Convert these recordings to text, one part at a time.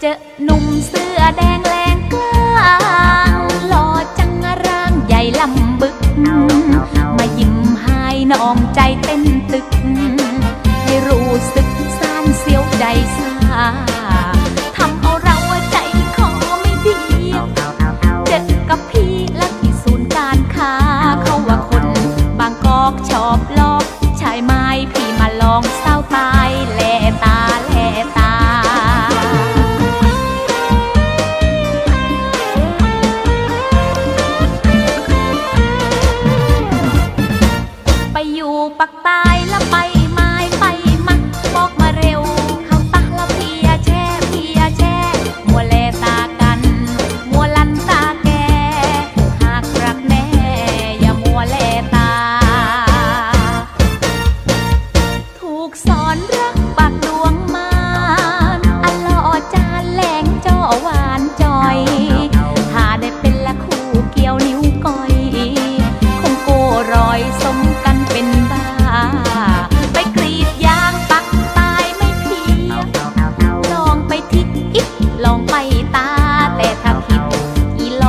เจอหนุ่มเสื้อแดงแรงกล้าหล่อจังร่างใหญ่ลำบึก มายิ้มให้น้องใจเต้นู่ปักตายแล้วไป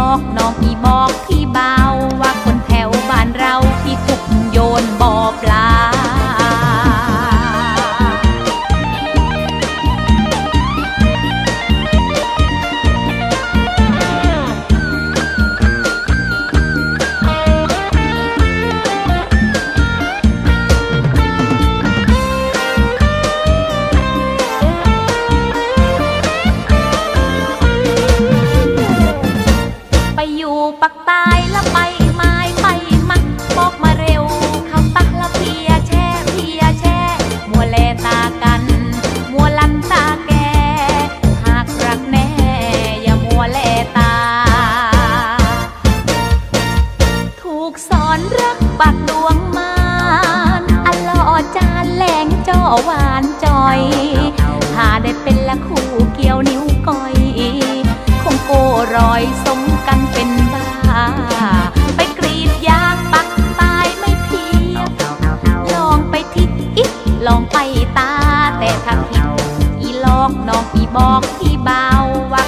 อีลอกน้องพี่บอกพี่เบาว่า กสอนรักปากดวงมานอลอจานแหลงจ้อหวานจอย ถ้าได้เป็นละคู่เกี่ยวนิ้วก้อย คงโกรอยสมกันเป็นบ้า ไปกรีดยางปักตายไม่เพียงลองไปทิศอิดลองไปตาแต่ถ้าผิดอีลอกน้องอีบอกพี่เบาว่า